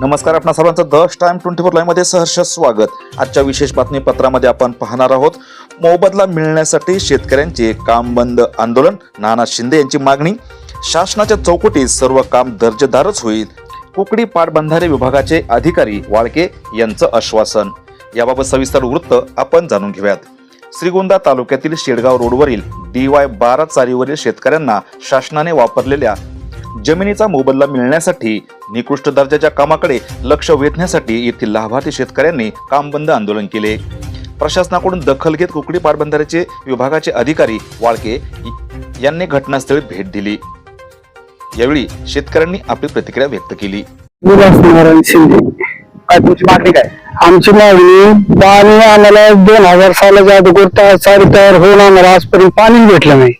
नमस्कार आपणा सर्वांचं द टाइम ट्वेंटी फोर लाईव्हमध्ये सहर्ष स्वागत. आजच्या विशेष बातमीपत्रामध्ये आपण पाहणार आहोत मोबदला मिळण्यासाठी शेतकऱ्यांचे काम बंद आंदोलन नाना शिंदे यांची मागणी. शासनाच्या चौकटीत सर्व काम दर्जेदारच होईल. कुकडी पाटबंधारे विभागाचे अधिकारी वाळके यांचं आश्वासन. याबाबत सविस्तर वृत्त आपण जाणून घेऊयात. श्रीगोंदा तालुक्यातील शेडगाव रोडवरील डी वाय बारा चारीवरील शेतकऱ्यांना शासनाने वापरलेल्या जमिनीचा मोबदला मिळण्यासाठी निकृष्ट दर्जाच्या कामाकडे लक्ष वेधण्यासाठी येथील लाभार्थी शेतकऱ्यांनी कामबंद आंदोलन केले. प्रशासनाकडून दखल घेत कुकडी पाटबंधाऱ्याचे विभागाचे अधिकारी वाळके यांनी घटनास्थळी भेट दिली. यावेळी शेतकऱ्यांनी आपली प्रतिक्रिया व्यक्त केली. काय तुमची मागणी काय? आमची मागणी पाणी आम्हाला दोन हजार सालाच्या अगोदर तयार होऊन आम्हाला आजपर्यंत पाणी भेटलं नाही.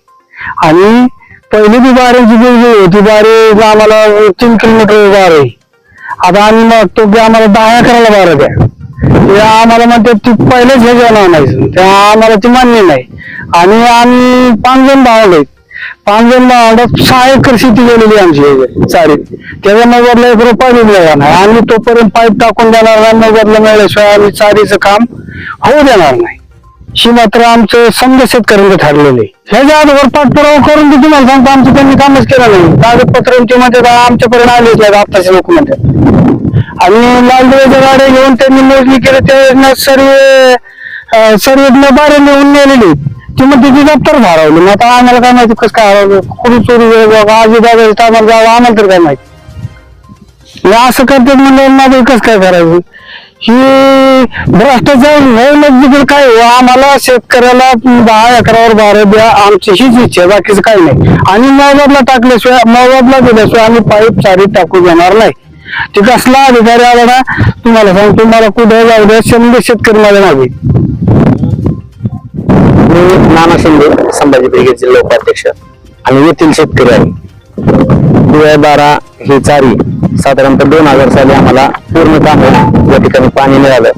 आणि पहिली ती बारीची बिल होती बारे आम्हाला तीन किलोमीटर बार आहे आता आम्ही मागतो की आम्हाला दहा अकराला बारा द्या ते आम्हाला म्हणते ती पहिलेच हे घेऊन आणायचं त्या आम्हाला ती मान्य नाही। आणि आम्ही पाच जण भावंड आहेत पाच जण भावंडात सहा एकर शेती गेलेली आमची हे चारी त्याच्या नगरला एक रुपया दिला नाही आम्ही तोपर्यंत पाईप टाकून देणार नाही नगरला मिळाल्याशिवाय आम्ही चारीचं काम होऊ देणार नाही ही मात्र आमचं संघ शेतकऱ्यांचं ठरलेलं आहे. ह्याच्या आजवर पाठपुरावा करून ते तुम्हाला सांगतो आमचं त्यांनी कामच केलं नाही. कागदपत्रांचे म्हणतात आमच्यापर्यंत आलेच नाही आत्ताचे लोक म्हणतात. आणि लालदिव्याच्या गाड्या घेऊन त्यांनी मोजणी केली त्यावेळेस सर्व सर्व बारे नेऊन नेलेली ती मग तिची दप्तर हरवली मग आता आम्हाला काय माहिती कसं काय हरवलं कुठे चोरी बाबा आजी दादा आम्हाला जावं आम्हाला तर काय माहिती. असं करतात म्हणलं माझं कसं काय करायचं? ही भ्रष्टाचार होऊनच तिकडे काय हो, आम्हाला शेतकऱ्याला दहा अकरावर बारा द्या आमची हीच इच्छा आहे, बाकीचं काही नाही. आणि मोबदला टाकल्याशिवाय मोबदला दिल्याशिवाय आम्ही पाईप सारी टाकू देणार नाही. ते कसला अधिकारी आला ना तुम्हाला सांगतो मला कुठे जाऊ द्या शंभर शेतकरी माझ्या मागे. मी नाना शिंदे संभाजी ब्रिगेडचे लोकाध्यक्ष आणि येथील शेतकरी आहे. दिवाळी बारा ही चारी साधारणतः दोन हजार साली आम्हाला पूर्ण काम या ठिकाणी पाणी मिळालं.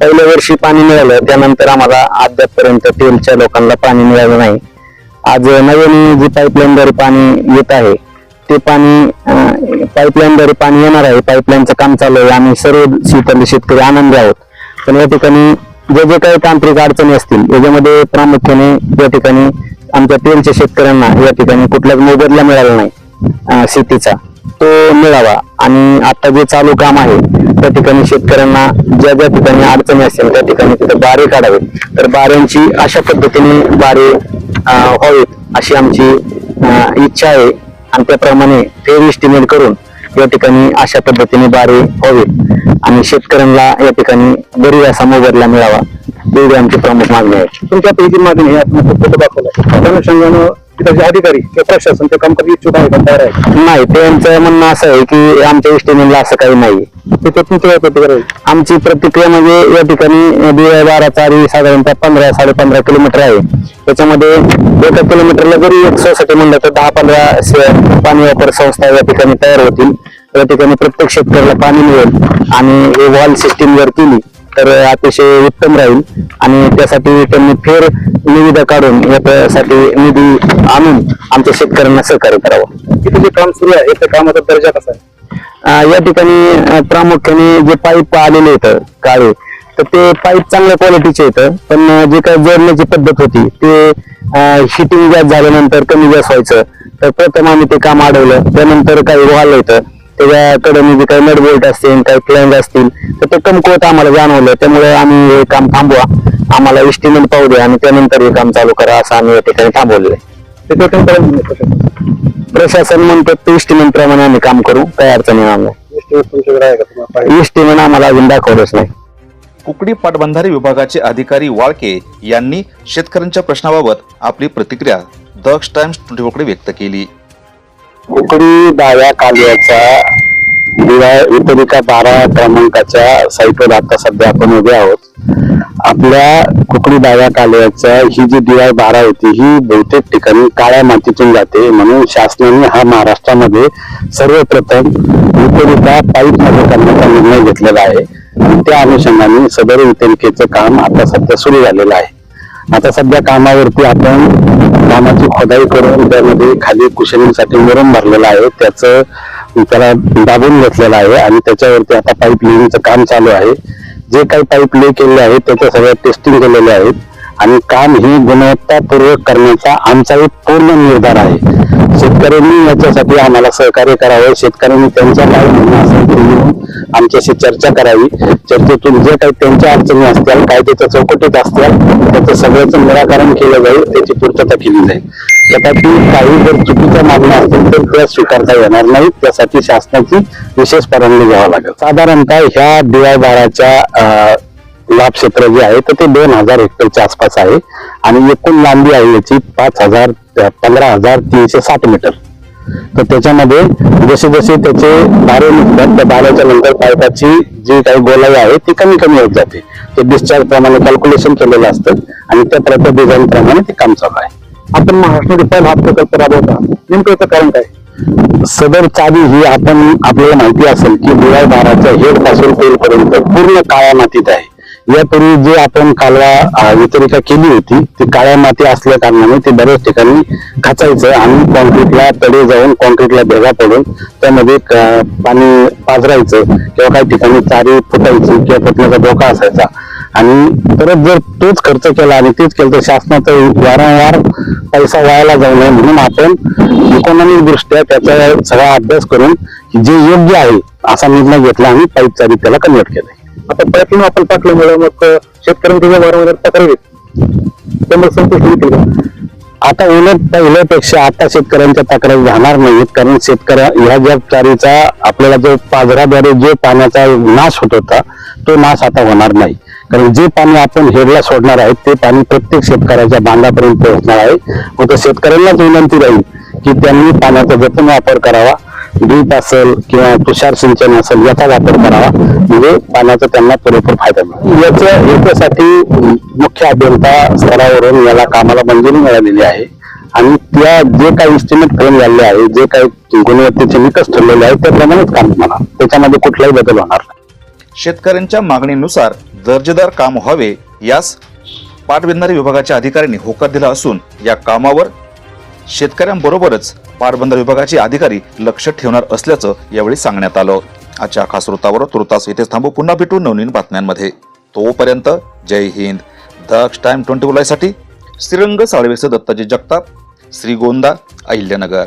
पहिल्या वर्षी पाणी मिळालं त्यानंतर आम्हाला अद्यापपर्यंत तेलच्या लोकांना पाणी मिळालं नाही. आज नवीन जी पाईपलाईनद्वारे पाणी येत आहे ते पाणी पाईपलाईनद्वारे पाणी येणार आहे. पाईपलाईनचं काम चालू आहे. आम्ही सर्व शीतल शेतकरी आनंदी आहोत. पण या ठिकाणी जे जे काही तांत्रिक अडचणी असतील याच्यामध्ये प्रामुख्याने या ठिकाणी आमच्या तेलच्या शेतकऱ्यांना या ठिकाणी कुठलाच मोबदला मिळाला नाही शेतीचा. तो मिळावा. आणि आता जे चालू काम आहे त्या ठिकाणी शेतकऱ्यांना ज्या ज्या ठिकाणी अडचणी असेल त्या ठिकाणी तिथे बारे काढावे तर बाऱ्यांची अशा पद्धतीने बारे अं, व्हावेत अशी आमची इच्छा आहे. आणि त्याप्रमाणे फेर इस्टिमेट करून या ठिकाणी अशा पद्धतीने बारे व्हावेत. आणि शेतकऱ्यांना या ठिकाणी बरी असा मोबदला मिळावा. एवढी आमची प्रमुख मागणी आहे. तुमच्या पैकी मागणी आहे आपण फोटो त्या अनुषंगानं अधिकारी किंवा प्रशासन ते काम कधी इच्छुक आहे का तयार आहे नाही त्यांचं म्हणणं असं आहे की आमच्या इस्टिमेटला असं काही नाही. तिथं तुमची काय प्रतिक्रिया आहे? आमची प्रतिक्रिया म्हणजे या ठिकाणी दिवाळी बारा चारी साधारणतः पंधरा साडे पंधरा किलोमीटर आहे. त्याच्यामध्ये एका किलोमीटरला जरी एक सोसायटी म्हणलं तर दहा पंधरा स- पाणी वापर संस्था या ठिकाणी तयार होतील. या ठिकाणी प्रत्येक शेतकऱ्याला पाणी मिळेल आणि हे वॉल सिस्टीम जर केली तर अतिशय उत्तम राहील. आणि त्यासाठी त्यांनी फेर निविदा काढून याच्यासाठी निधी आणून आमच्या शेतकऱ्यांना सहकार्य करावं. तिथे जे काम सुरू आहे? त्या कामाचा दर्जा कसा आहे? या ठिकाणी प्रामुख्याने जे पाईप आलेले आहेत काळे तर ते पाईप चांगल्या क्वालिटीचे आहेत. पण जे काही जोडण्याची पद्धत होती ते हिटिंग गॅस झाल्यानंतर कमी गॅस व्हायचं. तर प्रथम आम्ही ते काम अडवलं. त्यानंतर काही व्हायला येतं त्याच्याकडे जे काही नट बोल्ट असतील काही फ्लँग असतील तर ते कमकुवत आम्हाला जाणवलं. त्यामुळे आम्ही हे काम थांबवा. आम्हाला इस्टिमेट पाहू द्या आणि त्यानंतर हे काम चालू करा असं आम्ही या ठिकाणी थांबवलेलं आहे. प्रशासन म्हणतात ते इस्टिमेट प्रमाणे आम्ही काम करू. काही अडचण येणार नाही. इस्टिमेट आम्हाला अजून दाखवलंच नाही. कुकडी पाटबंधारे विभागाचे अधिकारी वाळके यांनी शेतकऱ्यांच्या प्रश्नाबाबत आपली प्रतिक्रिया दक्ष टाइम्स ट्वेंटी व्यक्त केली. उकडी डाव्या कालव्याच्या दिवा वितरिका बारा क्रमांकाच्या साईटवर आता सध्या आपण उभे आहोत. आपल्या कुकडी डाव्या कालव्याच्या ही जी दिवाळ बारा होती ही बहुतेक ठिकाणी काळ्या मातीतून जाते. म्हणून शासनाने हा महाराष्ट्रामध्ये सर्वप्रथम वितरिका पाईपमध्ये करण्याचा निर्णय घेतलेला आहे. त्या अनुषंगाने सदर वितरिकेचं काम आता सध्या सुरू झालेलं आहे. आता सध्या कामावरती आपण कामाची खोदाई करून त्यामध्ये खाली कुशलींसाठी मुरम भरलेलं आहे. त्याचं त्याला दाबून घेतलेलं आहे आणि त्याच्यावरती आता पाईप लिहिण्याचं काम चालू आहे. जे काही पाईप ले केलेले आहेत त्याच्या सगळ्या टेस्टिंग केलेले आहेत आणि काम हे गुणवत्तापूर्वक करण्याचा आमचा एक पूर्ण निर्धार आहे. शेतकऱ्यांनी याच्यासाठी आम्हाला सहकार्य करावं. शेतकऱ्यांनी त्यांच्या काय म्हणणं असेल ते येऊन आमच्याशी चर्चा करावी. चर्चेतून जे काही त्यांच्या अडचणी असतील कायद्याच्या चौकटीत असतील त्याचं सगळ्याचं निराकरण केलं जाईल त्याची पूर्तता केली जाईल. तथापि काही जर चुकीच्या मागण्या असतील तर त्या स्वीकारता येणार नाहीत त्यासाठी शासनाची विशेष परवानगी घ्यावी लागेल. साधारणतः ह्या दिवाळ लाभ क्षेत्र जे आहे तर ते दोन हजार हेक्टरच्या आसपास आहे. आणि एकूण लांबी आहे याची पाच हजार पंधरा हजार तीनशे साठ मीटर. तर त्याच्यामध्ये जसे जसे त्याचे बारे निघतात त्या बाऱ्याच्या नंतर पाईपाची जी काही गोलाई आहे ती कमी कमी होत जाते. ते डिस्चार्ज प्रमाणे कॅल्क्युलेशन केलेलं असतं आणि त्या प्रत्येक डिझाईन प्रमाणे ते काम चालू आहे. आपण महाराष्ट्रामध्ये पहिला हा प्रकल्प राबवता. नेमकं कारण काय? सदर चावी ही आपण आपल्याला माहिती असेल की दिवाळ बाराच्या हेडपासून पर्यंत पूर्ण काळ्या मातीत आहे. यापूर्वी जे आपण कालवा वितरिका केली होती ती काळ्या माती असल्या कारणाने ते बऱ्याच ठिकाणी खाचायचं आणि कॉन्क्रीटला तडे जाऊन कॉन्क्रीटला भेगा पडून त्यामध्ये पाणी पाजरायचं किंवा काही ठिकाणी चारी फुटायची किंवा फुटण्याचा धोका असायचा. आणि परत जर तोच खर्च केला आणि तेच केलं तर शासनाचा वारंवार पैसा वायाला जाऊ नये म्हणून आपण इकॉनॉमिक दृष्ट्या त्याचा सगळा अभ्यास करून जे योग्य आहे असा निर्णय घेतला आणि पाईप चारी त्याला कन्वर्ट केलं. आता प्रयत्न आपण टाकल्यामुळे मग शेतकऱ्यांच्या वारंवार तक्रारी त्यामुळे संतुष्ट होतील आता उलट पहिल्यापेक्षा आता शेतकऱ्यांच्या तक्रारी राहणार नाहीत कारण शेतकऱ्या ह्या ज्या चारीचा आपल्याला जो पाजराद्वारे जो पाण्याचा नाश होत होता तो नाश आता होणार नाही. कारण जे पाणी आपण हेडला सोडणार आहे ते पाणी प्रत्येक शेतकऱ्याच्या बांधापर्यंत पोहोचणार आहे. मग त्या शेतकऱ्यांनाच विनंती राहील की त्यांनी पाण्याचा जतन वापर करावा. ड्रीप असेल किंवा तुषार सिंचन असेल याचा वापर करावा. म्हणजे पाण्याचा त्यांना पुरेपूर फायदा मिळेल याच्या याच्यासाठी मुख्य अभियंता स्तरावरून याला कामाला मंजुरी मिळालेली आहे. आणि त्या जे काही इस्टिमेट फ्रेम झाले आहे जे काही गुणवत्तेचे निकष ठरलेले आहेत त्याप्रमाणेच काम होणार. त्याच्यामध्ये कुठलाही बदल होणार नाही. शेतकऱ्यांच्या मागणीनुसार दर्जेदार काम व्हावे यास पाटबंधारे विभागाच्या अधिकाऱ्यांनी होकार दिला असून या कामावर शेतकऱ्यांबरोबरच पाटबंदर विभागाचे अधिकारी लक्ष ठेवणार असल्याचं यावेळी सांगण्यात आलं. आजच्या खास वृत्तावर तुर्तास इथेच थांबू. पुन्हा भेटू नवनीन बातम्यांमध्ये. तोपर्यंत जय हिंद. दक्ष टाइम ट्वेंटी साठी श्रीरंग साळवेसह दत्ताजी जगताप श्रीगोंदा अहिल्यानगर.